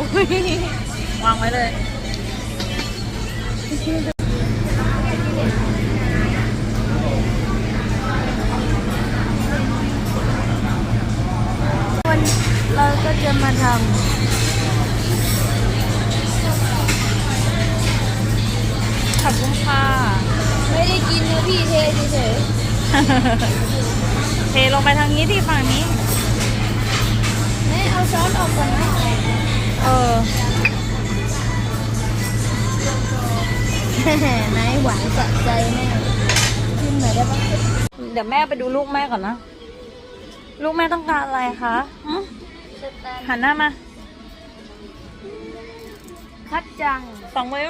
อุ๊ยวางไว้เลย วันเราก็จะมาทขอบคุณค่ะำไม่ได้กินนะพี่เทเฉยเทลงไปทางนี้ที่ฝั่งนี้ ไหนหวานสะใจแม่กินหน่อยได้ปะเดี๋ยวแม่ไปดูลูกแม่ก่อนนะ ลูกแม่ต้องการอะไรคะหึสแตนหันหน้ามา คัดจังสองมือ